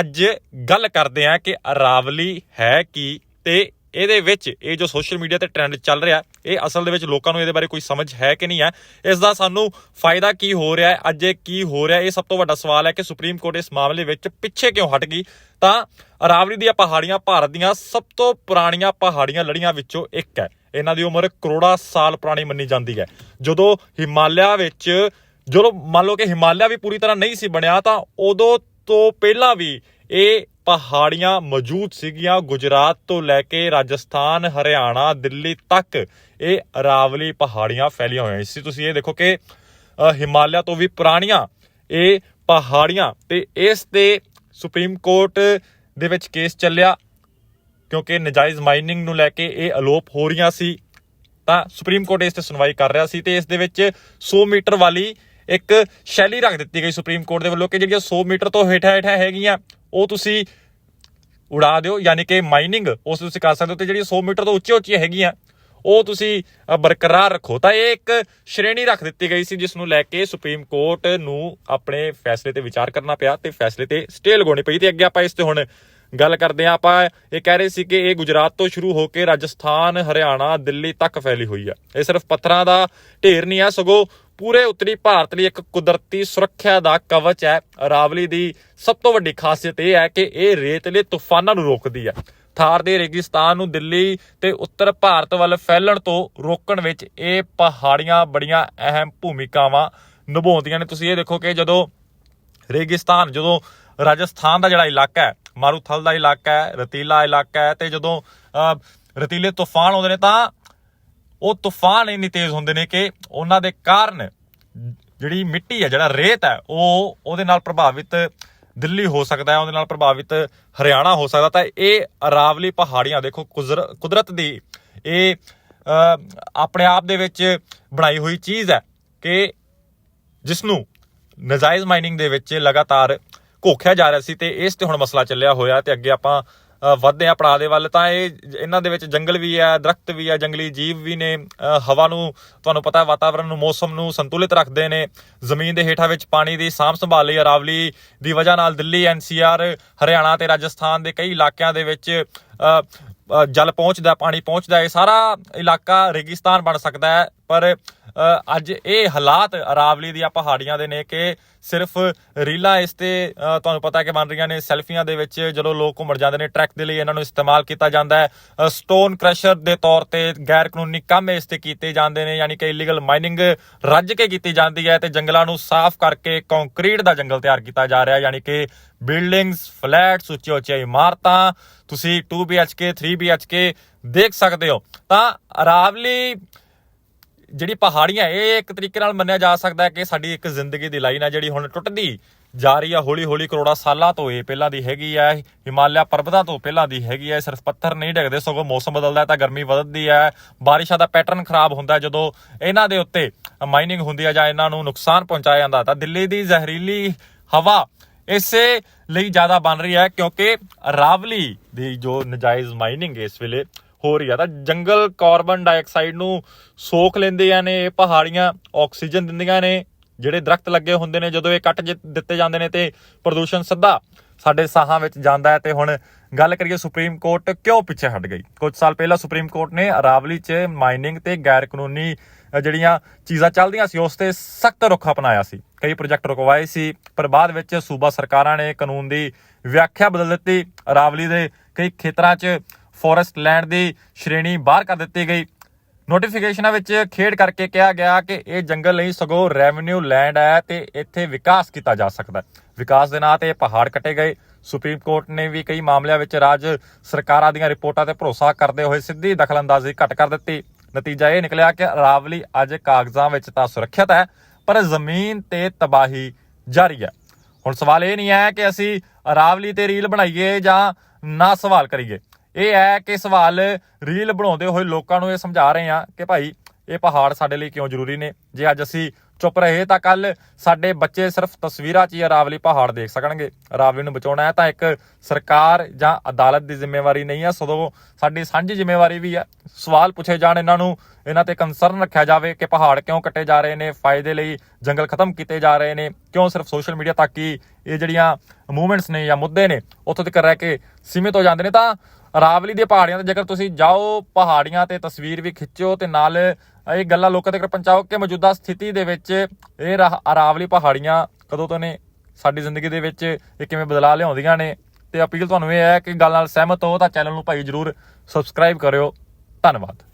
ਅੱਜ ਗੱਲ ਕਰਦੇ ਹਾਂ ਕਿ ਅਰਾਵਲੀ ਹੈ ਕੀ ਤੇ ਇਹਦੇ ਵਿੱਚ ਇਹ ਜੋ ਸੋਸ਼ਲ ਮੀਡੀਆ ਤੇ ਟ੍ਰੈਂਡ ਚੱਲ ਰਿਹਾ, ਇਹ ਅਸਲ ਦੇ ਵਿੱਚ ਲੋਕਾਂ ਨੂੰ ਇਹਦੇ ਬਾਰੇ ਕੋਈ ਸਮਝ ਹੈ ਕਿ ਨਹੀਂ ਹੈ? ਇਸ ਦਾ ਸਾਨੂੰ ਫਾਇਦਾ ਕੀ ਹੋ ਰਿਹਾ ਹੈ? ਅੱਜ ਇਹ ਕੀ ਹੋ ਰਿਹਾ ਇਹ ਸਭ ਤੋਂ ਵੱਡਾ ਸਵਾਲ ਹੈ ਕਿ ਸੁਪਰੀਮ ਕੋਰਟ ਇਸ ਮਾਮਲੇ ਵਿੱਚ ਪਿੱਛੇ ਕਿਉਂ ਹਟ ਗਈ? ਤਾਂ ਅਰਾਵਲੀ ਦੀਆਂ ਪਹਾੜੀਆਂ ਭਾਰਤ ਦੀਆਂ ਸਭ ਤੋਂ ਪੁਰਾਣੀਆਂ ਪਹਾੜੀਆਂ ਲੜੀਆਂ ਵਿੱਚੋਂ ਇੱਕ ਹੈ। ਇਹਨਾਂ ਦੀ ਉਮਰ ਕਰੋੜਾਂ ਸਾਲ ਪੁਰਾਣੀ ਮੰਨੀ ਜਾਂਦੀ ਹੈ। ਜਦੋਂ ਹਿਮਾਲਿਆ ਵਿੱਚ, ਜਦੋਂ ਮੰਨ ਲਓ ਕਿ ਹਿਮਾਲਿਆ ਵੀ ਪੂਰੀ ਤਰ੍ਹਾਂ ਨਹੀਂ ਸੀ ਬਣਿਆ, ਤਾਂ ਉਦੋਂ ਤੋਂ ਪਹਿਲਾਂ ਵੀ ਇਹ ਪਹਾੜੀਆਂ ਮੌਜੂਦ ਸੀਗੀਆਂ ਗੁਜਰਾਤ ਤੋਂ ਲੈ ਕੇ ਰਾਜਸਥਾਨ, ਹਰਿਆਣਾ, ਦਿੱਲੀ ਤੱਕ ਇਹ ਅਰਾਵਲੀ ਪਹਾੜੀਆਂ ਫੈਲੀਆਂ ਹੋਈਆਂ ਸੀ। ਤੁਸੀਂ ਇਹ ਦੇਖੋ ਕਿ ਹਿਮਾਲਿਆ ਤੋਂ ਵੀ ਪੁਰਾਣੀਆਂ ਇਹ ਪਹਾੜੀਆਂ ਤੇ ਇਸ ਤੇ ਸੁਪਰੀਮ ਕੋਰਟ ਦੇ ਵਿੱਚ ਕੇਸ ਚੱਲਿਆ, ਕਿਉਂਕਿ ਨਜਾਇਜ਼ ਮਾਈਨਿੰਗ ਨੂੰ ਲੈ ਕੇ ਇਹ ਅਲੋਪ ਹੋ ਰਹੀਆਂ ਸੀ। ਤਾਂ ਸੁਪਰੀਮ ਕੋਰਟ ਇਸ ਤੇ ਸੁਣਵਾਈ ਕਰ ਰਿਹਾ ਸੀ ਤੇ ਇਸ ਦੇ ਵਿੱਚ 100 ਮੀਟਰ ਵਾਲੀ ਇੱਕ ਸ਼ੈਲੀ ਰੱਖ ਦਿੱਤੀ ਗਈ ਸੁਪਰੀਮ ਕੋਰਟ ਦੇ ਵੱਲੋਂ ਕਿ ਜਿਹੜੀਆਂ 100 ਮੀਟਰ ਤੋਂ ਹੇਠਾਂ ਹੇਠਾਂ ਹੈਗੀਆਂ, ਉਹ ਤੁਸੀਂ ਉਡਾ ਦਿਓ, ਯਾਨੀ ਕਿ ਮਾਈਨਿੰਗ ਉਸ ਤੁਸੀਂ ਕਰ ਸਕਦੇ ਹੋ ਤੇ ਜਿਹੜੀਆਂ 100 ਮੀਟਰ ਤੋਂ ਉੱਚੀਆਂ ਉੱਚੀਆਂ ਹੈਗੀਆਂ, ਉਹ ਤੁਸੀਂ ਬਰਕਰਾਰ ਰੱਖੋ। ਤਾਂ ਇਹ ਇੱਕ ਸ਼੍ਰੇਣੀ ਰੱਖ ਦਿੱਤੀ ਗਈ ਸੀ, ਜਿਸ ਨੂੰ ਲੈ ਕੇ ਸੁਪਰੀਮ ਕੋਰਟ ਨੂੰ ਆਪਣੇ ਫੈਸਲੇ ਤੇ ਵਿਚਾਰ ਕਰਨਾ ਪਿਆ ਤੇ ਫੈਸਲੇ ਤੇ ਸਟੇ ਲਗਾਉਣੀ ਪਈ ਤੇ ਅੱਗੇ ਆਪਾਂ ਇਸ ਤੇ ਹੁਣ ਗੱਲ ਕਰਦੇ ਹਾਂ। ਆਪਾਂ ਇਹ ਕਹਿ ਰਹੇ ਸੀ ਕਿ ਇਹ ਗੁਜਰਾਤ ਤੋਂ ਸ਼ੁਰੂ ਹੋ ਕੇ ਰਾਜਸਥਾਨ, ਹਰਿਆਣਾ, ਦਿੱਲੀ ਤੱਕ ਫੈਲੀ ਹੋਈ ਹੈ ਇਹ ਸਿਰਫ ਪੱਥਰਾਂ ਦਾ ਢੇਰ ਨਹੀਂ ਹੈ ਸਗੋਂ ਪੂਰੇ ਉੱਤਰੀ ਭਾਰਤ ਲਈ ਇੱਕ ਕੁਦਰਤੀ ਸੁਰੱਖਿਆ ਦਾ ਕਵਚ ਹੈ। ਰਾਵਲੀ ਦੀ ਸਭ ਤੋਂ ਵੱਡੀ ਖਾਸੀਅਤ ਇਹ ਹੈ ਕਿ ਇਹ ਰੇਤਲੇ ਤੂਫਾਨਾਂ ਨੂੰ ਰੋਕਦੀ ਹੈ। ਥਾਰ ਦੇ ਰੇਗਿਸਤਾਨ ਨੂੰ ਦਿੱਲੀ ਤੇ ਉੱਤਰ ਭਾਰਤ ਵੱਲ ਫੈਲਣ ਤੋਂ ਰੋਕਣ ਵਿੱਚ ਇਹ ਪਹਾੜੀਆਂ ਬੜੀਆਂ ਅਹਿਮ ਭੂਮਿਕਾਵਾਂ ਨਿਭਾਉਂਦੀਆਂ ਨੇ। ਤੁਸੀਂ ਇਹ ਦੇਖੋ ਕਿ ਜਦੋਂ ਰੇਗਿਸਤਾਨ, ਜਦੋਂ ਰਾਜਸਥਾਨ ਦਾ ਜਿਹੜਾ ਇਲਾਕਾ ਹੈ, ਮਾਰੂਥਲ ਦਾ ਇਲਾਕਾ ਹੈ, ਰਤੀਲਾ ਇਲਾਕਾ ਹੈ ਤੇ ਜਦੋਂ ਰਤੀਲੇ ਤੂਫਾਨ ਆਉਂਦੇ ਨੇ ਤਾਂ ਉਹ ਤੂਫਾਨ ਇੰਨੀ ਤੇਜ਼ ਹੁੰਦੇ ਨੇ ਕਿ ਉਹਨਾਂ ਦੇ ਕਾਰਨ ਜਿਹੜੀ ਮਿੱਟੀ ਹੈ, ਜਿਹੜਾ ਰੇਤ ਹੈ, ਉਹ ਉਹਦੇ ਨਾਲ ਪ੍ਰਭਾਵਿਤ ਦਿੱਲੀ ਹੋ ਸਕਦਾ ਹੈ, ਉਹਦੇ ਨਾਲ ਪ੍ਰਭਾਵਿਤ ਹਰਿਆਣਾ ਹੋ ਸਕਦਾ ਤਾਂ ਇਹ ਅਰਾਵਲੀ ਪਹਾੜੀਆਂ ਦੇਖੋ, ਕੁਜ਼ਰ- ਕੁਦਰਤ ਦੀ ਇਹ ਆਪਣੇ ਆਪ ਦੇ ਵਿੱਚ ਬਣਾਈ ਹੋਈ ਚੀਜ਼ ਹੈ ਕਿ ਜਿਸ ਨੂੰ ਨਜਾਇਜ਼ ਮਾਈਨਿੰਗ ਦੇ ਵਿੱਚ ਲਗਾਤਾਰ ਘੋਖਿਆ ਜਾ ਰਿਹਾ ਸੀ ਤੇ ਇਸ ਤੇ ਹੁਣ ਮਸਲਾ ਚੱਲਿਆ ਹੋਇਆ ਤੇ ਅੱਗੇ ਆਪਾਂ ਵਧਦੇ ਆ ਪੜਾਅ ਦੇ ਵੱਲ, ਤਾਂ ਇਹ ਇਹਨਾਂ ਦੇ ਵਿੱਚ ਜੰਗਲ ਵੀ ਹੈ ਦਰਖਤ ਵੀ ਹੈ ਜੰਗਲੀ ਜੀਵ ਵੀ ਨੇ। ਹਵਾ ਨੂੰ, ਤੁਹਾਨੂੰ ਪਤਾ ਹੈ ਵਾਤਾਵਰਣ ਨੂੰ, ਮੌਸਮ ਨੂੰ ਸੰਤੁਲਿਤ ਰੱਖਦੇ ਨੇ। ਜ਼ਮੀਨ ਦੇ ਹੇਠਾਂ ਵਿੱਚ ਪਾਣੀ ਦੀ ਸਾਂਭ ਸੰਭਾਲ ਲਈ ਅਰਾਵਲੀ ਦੀ ਵਜ੍ਹਾ ਨਾਲ ਦਿੱਲੀ ਐਨਸੀਆਰ ਹਰਿਆਣਾ ਤੇ ਰਾਜਸਥਾਨ ਦੇ ਕਈ ਇਲਾਕਿਆਂ ਦੇ ਵਿੱਚ ਜਲ ਪਹੁੰਚਦਾ, ਪਾਣੀ ਪਹੁੰਚਦਾ, ਇਹ ਸਾਰਾ ਇਲਾਕਾ ਰੇਗਿਸਤਾਨ ਬਣ ਸਕਦਾ ਹੈ। ਪਰ ਅੱਜ ਇਹ ਹਾਲਾਤ ਅਰਾਵਲੀ ਦੀਆਂ ਪਹਾੜੀਆਂ ਦੇ ਨੇ ਕਿ ਸਿਰਫ ਰੀਲਾਂ ਇਸ ਤੇ ਤੁਹਾਨੂੰ ਪਤਾ ਕਿ ਬਣ ਰਹੀਆਂ ਨੇ। ਸੈਲਫੀਆਂ ਦੇ ਵਿੱਚ ਜਦੋਂ ਲੋਕ ਘੁੰਮਣ ਜਾਂਦੇ ਨੇ, ਟਰੈਕ ਦੇ ਲਈ ਇਹਨਾਂ ਨੂੰ ਇਸਤੇਮਾਲ ਕੀਤਾ ਜਾਂਦਾ ਹੈ। ਸਟੋਨ ਕ੍ਰਸ਼ਰ ਦੇ ਤੌਰ ਤੇ ਗੈਰ ਕਾਨੂੰਨੀ ਕੰਮ ਇਸ ਤੇ ਕੀਤੇ ਜਾਂਦੇ ਨੇ, ਯਾਨੀ ਕਿ ਇਲੀਗਲ ਮਾਈਨਿੰਗ ਰੱਜ ਕੇ ਕੀਤੀ ਜਾਂਦੀ ਹੈ ਤੇ ਜੰਗਲਾਂ ਨੂੰ ਸਾਫ਼ ਕਰਕੇ ਕੰਕਰੀਟ ਦਾ ਜੰਗਲ ਤਿਆਰ ਕੀਤਾ ਜਾ ਰਿਹਾ, ਯਾਨੀ ਕਿ ਬਿਲਡਿੰਗਸ, ਫਲੈਟਸ, ਉੱਚੀ ਉੱਚੀ ਇਮਾਰਤਾਂ, ਤੁਸੀਂ 2 BHK 3 BHK ਦੇਖ ਸਕਦੇ ਹੋ। ਤਾਂ ਅਰਾਵਲੀ ਜਿਹੜੀ ਪਹਾੜੀਆਂ, ਇਹ ਇੱਕ ਤਰੀਕੇ ਨਾਲ ਮੰਨਿਆ ਜਾ ਸਕਦਾ ਹੈ ਕਿ ਸਾਡੀ ਇੱਕ ਜ਼ਿੰਦਗੀ ਦੀ ਲਾਈਨ ਹੈ ਜਿਹੜੀ ਹੁਣ ਟੁੱਟਦੀ ਜਾ ਰਹੀ ਹੈ ਹੌਲੀ ਹੌਲੀ ਕਰੋੜਾਂ ਸਾਲਾਂ ਤੋਂ ਇਹ ਪਹਿਲਾਂ ਦੀ ਹੈਗੀ ਹੈ ਹਿਮਾਲਿਆ ਪਰਬਤਾਂ ਤੋਂ ਪਹਿਲਾਂ ਦੀ ਹੈਗੀ ਹੈ ਸਿਰਫ ਪੱਥਰ ਨਹੀਂ ਡਿੱਗਦੇ, ਸਗੋਂ ਮੌਸਮ ਬਦਲਦਾ ਹੈ ਤਾਂ ਗਰਮੀ ਵਧਦੀ ਹੈ ਬਾਰਿਸ਼ਾਂ ਦਾ ਪੈਟਰਨ ਖਰਾਬ ਹੁੰਦਾ ਹੈ। ਜਦੋਂ ਇਹਨਾਂ ਦੇ ਉੱਤੇ ਮਾਈਨਿੰਗ ਹੁੰਦੀ ਹੈ ਜਾਂ ਇਹਨਾਂ ਨੂੰ ਨੁਕਸਾਨ ਪਹੁੰਚਾਇਆ ਜਾਂਦਾ, ਤਾਂ ਦਿੱਲੀ ਦੀ ਜ਼ਹਿਰੀਲੀ ਹਵਾ ਇਸੇ ਲਈ ਜ਼ਿਆਦਾ ਬਣ ਰਹੀ ਹੈ ਕਿਉਂਕਿ ਰਾਵਲੀ ਦੀ ਜੋ ਨਜਾਇਜ਼ ਮਾਈਨਿੰਗ ਇਸ ਵੇਲੇ ਹੋ ਰਹੀ ਆ, ਤਾਂ ਜੰਗਲ ਕਾਰਬਨ ਡਾਈਆਕਸਾਈਡ ਨੂੰ ਸੋਖ ਲੈਂਦੇ ਆ ਨੇ ਇਹ ਪਹਾੜੀਆਂ ਆਕਸੀਜਨ ਦਿੰਦੀਆਂ ਨੇ, ਜਿਹੜੇ ਦਰਖਤ ਲੱਗੇ ਹੁੰਦੇ ਨੇ, ਜਦੋਂ ਇਹ ਕੱਟ ਜਿ- ਦਿੱਤੇ ਜਾਂਦੇ ਨੇ ਤੇ ਪ੍ਰਦੂਸ਼ਣ ਸਿੱਧਾ ਸਾਡੇ ਸਾਹਾਂ ਵਿੱਚ ਜਾਂਦਾ ਹੈ ਤੇ ਹੁਣ ਗੱਲ ਕਰੀਏ ਸੁਪਰੀਮ ਕੋਰਟ ਕਿਉਂ ਪਿੱਛੇ ਹਟ ਗਈ? ਕੁਝ ਸਾਲ ਪਹਿਲਾਂ ਸੁਪਰੀਮ ਕੋਰਟ ਨੇ ਅਰਾਵਲੀ 'ਚ ਮਾਈਨਿੰਗ ਤੇ ਗੈਰ ਕਾਨੂੰਨੀ ਜਿਹੜੀਆਂ ਚੀਜ਼ਾਂ ਚੱਲਦੀਆਂ ਸੀ, ਉਸ ਤੇ ਸਖਤ ਰੁਖ ਅਪਣਾਇਆ ਸੀ। ਕਈ ਪ੍ਰੋਜੈਕਟ ਰੁਕਵਾਏ ਸੀ, ਪਰ ਬਾਅਦ ਵਿੱਚ ਸੂਬਾ ਸਰਕਾਰਾਂ ਨੇ ਕਾਨੂੰਨ ਦੀ ਵਿਆਖਿਆ ਬਦਲ ਦਿੱਤੀ। ਅਰਾਵਲੀ ਦੇ ਕਈ ਖੇਤਰਾਂ 'ਚ ਫੋਰੈਸਟ ਲੈਂਡ ਦੀ ਸ਼੍ਰੇਣੀ ਬਾਹਰ ਕਰ ਦਿੱਤੀ ਗਈ। ਨੋਟੀਫਿਕੇਸ਼ਨਾਂ ਵਿੱਚ ਖੇਡ ਕਰਕੇ ਕਿਹਾ ਗਿਆ ਕਿ ਇਹ ਜੰਗਲ ਨਹੀਂ ਸਗੋਂ ਰੈਵਨਿਊ ਲੈਂਡ ਹੈ ਤੇ ਇੱਥੇ ਵਿਕਾਸ ਕੀਤਾ ਜਾ ਸਕਦਾ ਹੈ। ਵਿਕਾਸ ਦੇ ਨਾਂ ਤੇ ਇਹ ਪਹਾੜ ਕੱਟੇ ਗਏ। ਸੁਪਰੀਮ ਕੋਰਟ ਨੇ ਵੀ ਕਈ ਮਾਮਲਿਆਂ ਵਿੱਚ ਰਾਜ ਸਰਕਾਰਾਂ ਦੀਆਂ ਰਿਪੋਰਟਾਂ ਤੇ ਭਰੋਸਾ ਕਰਦੇ ਹੋਏ ਸਿੱਧੀ ਦਖਲਅੰਦਾਜ਼ੀ ਘੱਟ ਕਰ ਦਿੱਤੀ। ਨਤੀਜਾ ਇਹ ਨਿਕਲਿਆ ਕਿ ਅਰਾਵਲੀ ਅੱਜ ਕਾਗਜ਼ਾਂ ਵਿੱਚ ਤਾਂ ਸੁਰੱਖਿਅਤ ਹੈ, ਪਰ ਜ਼ਮੀਨ ਤੇ ਤਬਾਹੀ ਜਾਰੀ ਹੈ। ਹੁਣ ਸਵਾਲ ਇਹ ਨਹੀਂ ਹੈ ਕਿ ਅਸੀਂ ਅਰਾਵਲੀ ਤੇ ਰੀਲ ਬਣਾਈਏ ਜਾਂ ਨਾ ਸਵਾਲ ਕਰੀਏ। ਇਹ ਹੈ ਕਿ ਸਵਾਲ ਰੀਲ ਬਣਾਉਂਦੇ ਹੋਏ ਲੋਕਾਂ ਨੂੰ ਇਹ ਸਮਝਾ ਰਹੇ ਹਾਂ ਕਿ ਭਾਈ, ਇਹ ਪਹਾੜ ਸਾਡੇ ਲਈ ਕਿਉਂ ਜ਼ਰੂਰੀ ਨੇ? ਜੇ ਅੱਜ ਅਸੀਂ ਚੁੱਪ ਰਹੇ ਤਾਂ ਕੱਲ ਸਾਡੇ ਬੱਚੇ ਸਿਰਫ ਤਸਵੀਰਾਂ 'ਚ ਹੀ ਅਰਾਵਲੀ ਪਹਾੜ ਦੇਖ ਸਕਣਗੇ। ਅਰਾਵਲੀ ਨੂੰ ਬਚਾਉਣਾ ਹੈ ਤਾਂ ਇੱਕ ਸਰਕਾਰ ਜਾਂ ਅਦਾਲਤ ਦੀ ਜ਼ਿੰਮੇਵਾਰੀ ਨਹੀਂ ਹੈ। ਸਗੋਂ ਸਾਡੀ ਸਾਂਝੀ ਜ਼ਿੰਮੇਵਾਰੀ ਵੀ ਹੈ। ਸਵਾਲ ਪੁੱਛੇ ਜਾਣ ਇਹਨਾਂ ਨੂੰ, ਇਹਨਾਂ ਤੇ ਕੰਸਰਨ ਰੱਖਿਆ ਜਾਵੇ ਕਿ ਪਹਾੜ ਕਿਉਂ ਕੱਟੇ ਜਾ ਰਹੇ ਨੇ, ਫਾਇਦੇ ਲਈ ਜੰਗਲ ਖਤਮ ਕੀਤੇ ਜਾ ਰਹੇ ਨੇ, ਕਿਉਂ ਸਿਰਫ ਸੋਸ਼ਲ ਮੀਡੀਆ ਤੱਕ ਹੀ ਇਹ ਜਿਹੜੀਆਂ ਮੂਵਮੈਂਟਸ ਨੇ ਜਾਂ ਮੁੱਦੇ ਨੇ, ਉੱਥੋਂ ਤੱਕ ਰਹਿ ਕੇ ਸੀਮਿਤ ਹੋ ਜਾਂਦੇ ਨੇ। ਤਾਂ ਰਾਵਲੀ ਦੇ ਪਹਾੜੀਆਂ ਤੇ ਜੇਕਰ ਤੁਸੀਂ ਜਾਓ, ਪਹਾੜੀਆਂ ਤੇ ਤਸਵੀਰ ਵੀ ਖਿੱਚੋ ਤੇ ਨਾਲ ਇਹ ਗੱਲਾਂ ਲੋਕਾਂ ਤੱਕ ਪਹੁੰਚਾਓ ਕਿ ਮੌਜੂਦਾ ਸਥਿਤੀ ਦੇ ਵਿੱਚ ਇਹ ਰਾਹ- ਅਰਾਵਲੀ ਪਹਾੜੀਆਂ ਕਦੋਂ ਤੋਂ ਨੇ, ਸਾਡੀ ਜ਼ਿੰਦਗੀ ਦੇ ਵਿੱਚ ਇਹ ਕਿਵੇਂ ਬਦਲਾਅ ਲਿਆਉਂਦੀਆਂ ਨੇ, ਤੇ ਅਪੀਲ ਤੁਹਾਨੂੰ ਇਹ ਹੈ ਕਿ ਗੱਲ ਨਾਲ ਸਹਿਮਤ ਹੋ ਤਾਂ ਚੈਨਲ ਨੂੰ ਭਾਈ ਜਰੂਰ ਸਬਸਕ੍ਰਾਈਬ ਕਰਿਓ। ਧੰਨਵਾਦ।